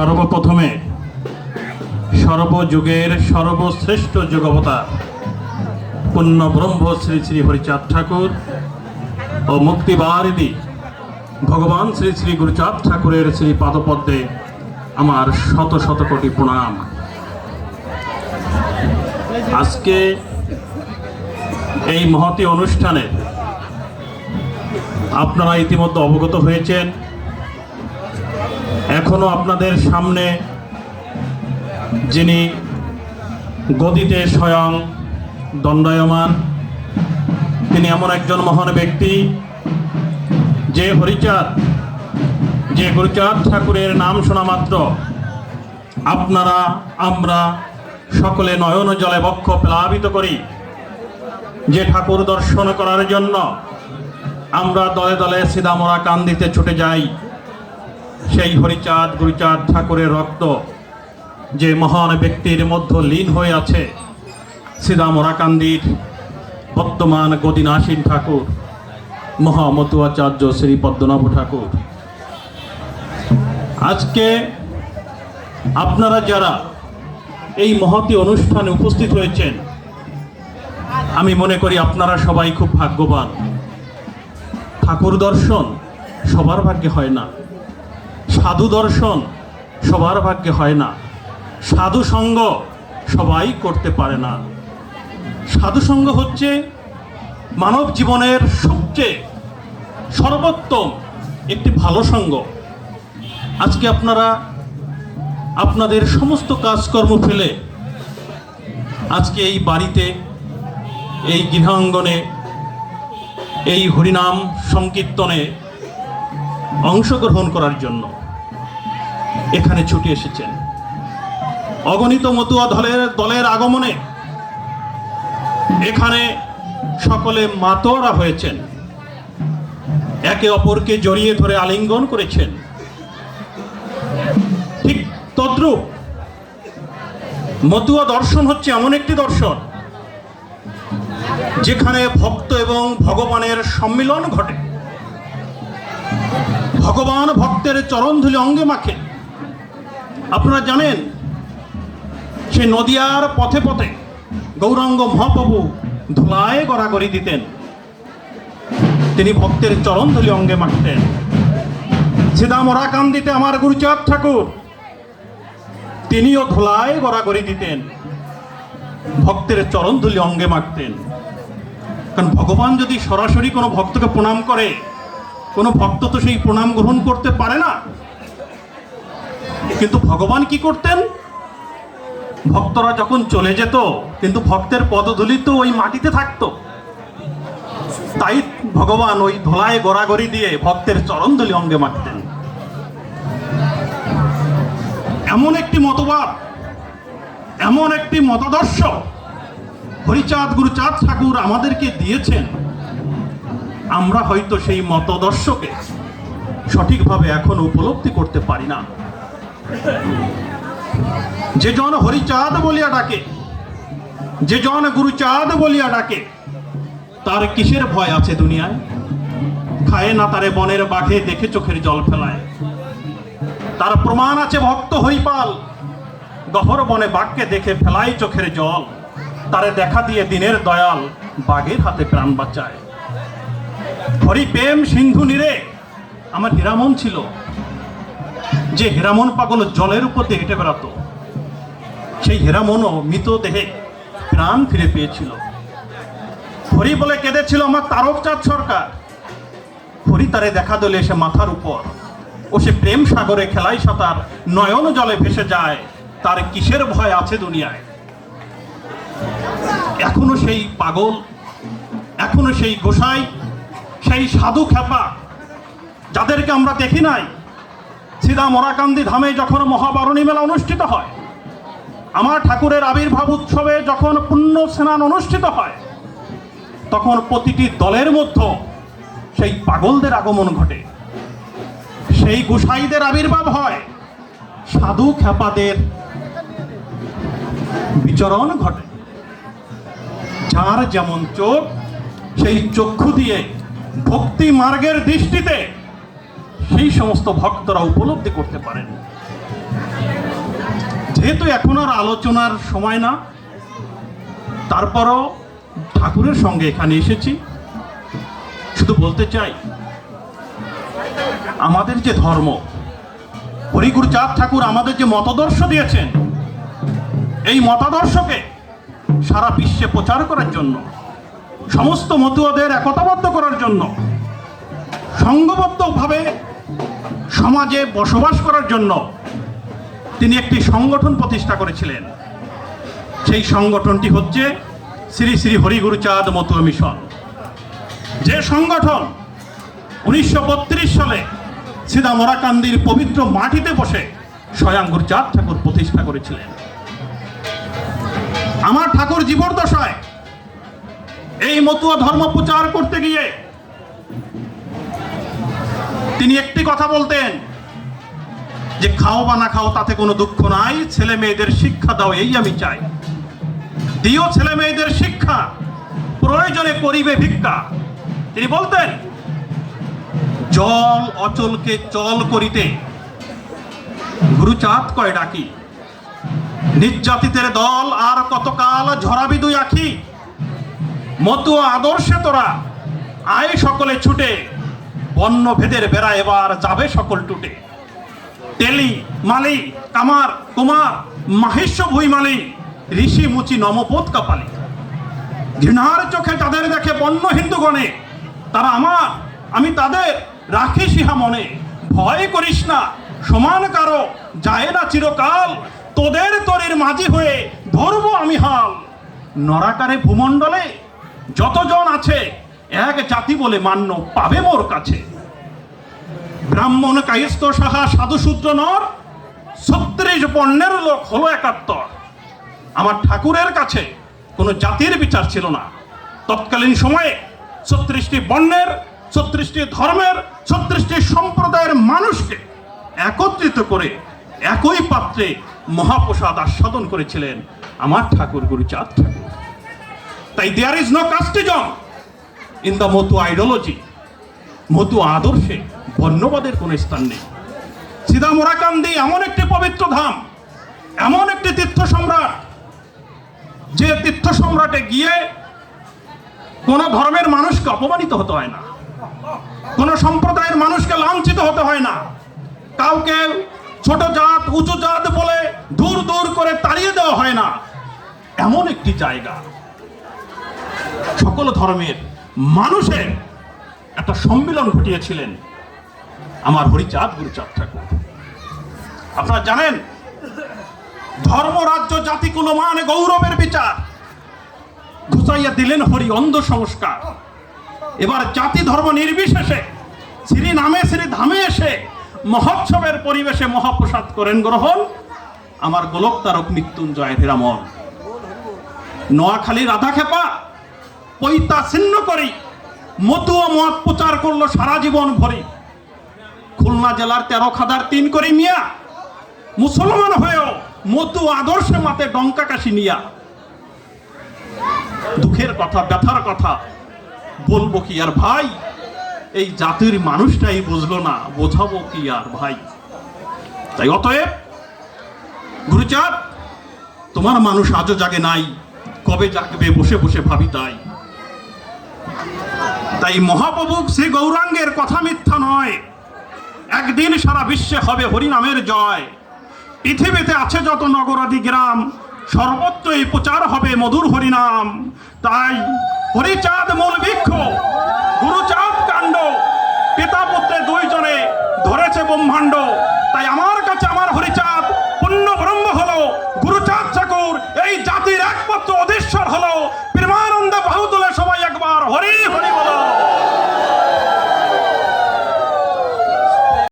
সর্বপ্রথমে সর্বযুগের সর্বশ্রেষ্ঠ যুগবতার পূর্ণ ব্রহ্ম শ্রী শ্রী হরিচাঁদ ঠাকুর ও মুক্তিবারিদি ভগবান শ্রী শ্রী গুরুচাঁদ ঠাকুরের শ্রী পাদপদ্মে আমার শত শত কোটি প্রণাম। আজকে এই মহতি অনুষ্ঠানে আপনারা ইতিমধ্যে অবগত হয়েছেন। এখনও আপনাদের সামনে যিনি গদিতে স্বয়ং দণ্ডায়মান, তিনি এমন একজন মহান ব্যক্তি যে হরিচাঁদ, যে গুরুচাঁদ ঠাকুরের নাম শোনা মাত্র। আপনারা, আমরা সকলে নয়ন জলে বক্ষ প্লাবিত করি। যে ঠাকুর দর্শন করার জন্য আমরা দলে দলে সিদামরা কান্দিতে ছুটে যাই। সেই হরিচাঁদ, গুরুচাঁদ ঠাকুরের রক্ত যে মহান ব্যক্তির মধ্য লীন হয়ে আছে সিদামরা কান্দির বর্তমান গদিনাসীন ঠাকুর, মহামতুয়াচার্য শ্রী পদ্মনাভ ঠাকুর। আজকে আপনারা যারা এই মহতি অনুষ্ঠানে উপস্থিত হয়েছেন, আমি মনে করি আপনারা সবাই খুব ভাগ্যবান। ঠাকুর দর্শন সবার ভাগ্যে হয় না। সাধু দর্শন সবার ভাগ্যে হয় না। সাধু সঙ্গ সবাই করতে পারে না। সাধু সঙ্গ হচ্ছে মানব জীবনের সবচেয়ে সর্বোত্তম একটি ভালো সঙ্গ। আজকে আপনারা আপনাদের সমস্ত কাজকর্ম ফেলে আজকে এই বাড়িতে, এই গৃহাঙ্গনে, এই হরিনাম সংকীর্তনে অংশগ্রহণ করার জন্য এখানে ছুটে এসেছেন। অগণিত মতুয়া দলের দলের আগমনে এখানে সকলে মাতোয়ারা হয়েছেন। একে অপরকে জড়িয়ে ধরে আলিঙ্গন করেছেন। ঠিক তদ্রূপ মতুয়া দর্শন হচ্ছে এমন একটি দর্শন, যেখানে ভক্ত এবং ভগবানের সম্মিলন ঘটে। ভগবান ভক্তের চরণধুলি অঙ্গে মাখে। আপনারা জানেন, সে নদিয়ার পথে পথে গৌরাঙ্গ মহাপ্রভু ধুলায় গড়াগড়ি দিতেন। তিনি ভক্তের চরণধুলি অঙ্গে মাখতেন। সিদামরা কান্দিতে আমার গুরুচাঁদ ঠাকুর, তিনিও ধুলায় গড়াগড়ি দিতেন। ভক্তের চরণধুলি অঙ্গে মাখতেন। কারণ ভগবান যদি সরাসরি কোনো ভক্তকে প্রণাম করে, কোনো ভক্ত তো সেই প্রণাম গ্রহণ করতে পারে না। কিন্তু ভগবান কি করতেন? ভক্তরা যখন চলে যেত, কিন্তু ভক্তের পদধূলি তো ওই মাটিতে থাকতো। তাই ভগবান ওই ধোলায় গড়াগড়ি দিয়ে ভক্তের চরণধুলি অঙ্গে মারতেন। এমন একটি মতবাদ, এমন একটি মতাদর্শ হরিচাঁদ গুরুচাঁদ ঠাকুর আমাদেরকে দিয়েছেন। আমরা হয়তো সেই মতদর্শকে সঠিকভাবে এখন উপলব্ধি করতে পারি না। যে জন হরিচাঁদ বলিয়া ডাকে, যে জন গুরুচাঁদ বলিয়া ডাকে, তার কিসের ভয় আছে দুনিয়ায়? খায় না তারে বনের বাঘে, দেখে চোখের জল ফেলায়। তার প্রমাণ আছে ভক্ত হইপাল গহর বনে বাঘকে দেখে ফেলায় চোখের জল। তারে দেখা দিয়ে দিনের দয়াল বাঘের হাতে প্রাণ বাঁচায়। হরি প্রেম সিন্ধু নিরে, আমার হীরামন ছিল। যে হীরামন পাগল জলের উপর দিয়ে হেঁটে বেড়াতো। সেই হীরামনও মৃত দেহে প্রাণ ফিরে পেয়েছিল। হরি বলে কেঁদেছিল আমার তারকচাঁদ সরকার। হরি তারে দেখা দিলে এসে মাথার উপর। ও সে প্রেম সাগরে খেলাই সাঁতার, নয়ন জলে ভেসে যায়। তার কিসের ভয় আছে দুনিয়ায়? এখনও সেই পাগল, এখনও সেই গোসাই, সেই সাধু খেপা যাদেরকে আমরা দেখি নাই সিদা মরাকান্দি ধামে যখন মহাবারণী মেলা অনুষ্ঠিত হয়, আমার ঠাকুরের আবির্ভাব উৎসবে যখন পুণ্য স্নান অনুষ্ঠিত হয়, তখন প্রতিটি দলের মধ্যে সেই পাগলদের আগমন ঘটে। সেই গুসাইদের আবির্ভাব হয়, সাধু খেপাদের বিচরণ ঘটে। যার যেমন চোখ, সেই চক্ষু দিয়ে ভক্তি মার্গের দৃষ্টিতে সেই সমস্ত ভক্তরা উপলব্ধি করতে পারেন। যেহেতু এখন আর আলোচনার সময় না, তারপরও ঠাকুরের সঙ্গে এখানে এসেছি। শুধু বলতে চাই, আমাদের যে ধর্ম, হরিগুরু চাঁদ ঠাকুর আমাদের যে মতাদর্শ দিয়েছেন, এই মতাদর্শকে সারা বিশ্বে প্রচার করার জন্য, সমস্ত মতুয়াদের একতাবদ্ধ করার জন্য সংঘবদ্ধভাবে সমাজে বসবাস করার জন্য তিনি একটি সংগঠন প্রতিষ্ঠা করেছিলেন। সেই সংগঠনটি হচ্ছে শ্রী শ্রী হরিগুরু চাঁদ মতুয়া মিশন। যে সংগঠন উনিশশো বত্রিশ সালে সিদা মোরাকান্দির পবিত্র মাটিতে বসে স্বয়ং গুরুচাঁদ ঠাকুর প্রতিষ্ঠা করেছিলেন। আমার ঠাকুর জীবদ্দশায় এই মতুয়া ধর্ম প্রচার করতে গিয়ে তিনি একটি কথা বলতেন যে খাও বা না খাও, তাতে কোনো দুঃখ নাই। ছেলে মেয়েদের শিক্ষা দাও, এই আমি চাই। দিও ছেলে মেয়েদের শিক্ষা, প্রয়োজনে করিবে ভিক্ষা। তিনি বলতেন, জল অচলকে চল করিতে, গুরুচাঁদ কয় ডাকি। নির্যাতিতের দল আর কতকাল ঝরাবি দুই আখি। মতো আদর্শে তোরা, আয় সকলে ছুটে। বন্য ভেদের বেড়া এবার যাবে সকল টুটে। তেলি মালি, কামার, কুমার মাহেশ্ব ভুইমালি ঋষি, মুচি নমপোত কাপালি। ঘৃণার চোখে তাদের দেখে বন্য হিন্দুগণে তারা আমার, আমি তাদের রাখি সিহা মনে। ভয় করিস না, সমান কারও, যায় না চিরকাল। তোদের তরির মাঝি হয়ে ধরবো আমি হাল। নরাকারে ভূমণ্ডলে যতজন আছে এক জাতি বলে মান্য পাবে মোর কাছে। ব্রাহ্মণ কায়স্থ সাহা সাধুশূদ্র নর, ছত্রিশ বর্ণের লোক হলো একাত্তর। আমার ঠাকুরের কাছে কোনো জাতির বিচার ছিল না। তৎকালীন সময়ে ছত্রিশটি বর্ণের, ছত্রিশটি ধর্মের, ছত্রিশটি সম্প্রদায়ের মানুষকে একত্রিত করে একই পাত্রে মহাপ্রসাদ আস্বাদন করেছিলেন আমার ঠাকুর গুরুচাঁদ ঠাকুর। তাই there is no casteism in the Matua ideology Matua আদর্শে বর্ণবাদের কোনো স্থান নেই। সিদা মোরাকান্দি এমন একটি পবিত্র ধাম, এমন একটি তীর্থ সম্রাট, যে তীর্থ সম্রাটে গিয়ে কোন ধর্মের মানুষকে অপমানিত হতে হয় না, কোন সম্প্রদায়ের মানুষকে লাঞ্ছিত হতে হয় না। কাউকে ছোট জাত, উঁচু জাত বলে দূর দূর করে তাড়িয়ে দেওয়া হয় না। এমন একটি জায়গা। সকল ধর্মের মানুষের একটা সম্মিলন ঘটিয়েছিলেন আমার হরিচাঁদ গুরুচাঁদ ঠাকুর। আপনারা জানেন ধর্ম রাজ্য জাতি কোনো মানে গৌরবের বিচার। ঘুষাইয়া দিলেন হরি অন্ধ সংস্কার। এবার জাতি ধর্ম নির্বিশেষে, শ্রী নামে শ্রী ধামে এসে মহোৎসবের পরিবেশে মহাপ্রসাদ করেন গ্রহণ। আমার গোলক তারক মৃত্যুঞ্জয় হীরামন নোয়াখালী রাধা খেপা পৈতা ছিন্ন করি মতু ও মত প্রচার করল সারা জীবন ভরে। খুলনা জেলার তেরো খাদার তিন করে মিয়া, মুসলমান হয়েও মতু আদর্শে মাতে ডঙ্কা কাশি নিয়া। দুঃখের কথা, ব্যথার কথা, বলব কি আর ভাই? এই জাতির মানুষটাই বুঝলো না, বোঝাবো কি আর ভাই? তাই অতএব, গুরুচাঁদ, তোমার মানুষ আজও জাগে নাই, কবে জাগবে বসে বসে ভাবি তাই। তাই মহাপ্রভু শ্রী গৌরাঙ্গের কথা মিথ্যা নয়। একদিন সারা বিশ্বে হবে হরিনামের জয়। পৃথিবীতে আছে যত নগরাদি গ্রাম সর্বত্রই প্রচার হবে মধুর হরিনাম। তাই হরিচাঁদ মূল বৃক্ষ গুরুচাঁদ কাণ্ড, পিতা পুত্রে দুইজনে ধরেছে ব্রহ্মাণ্ড।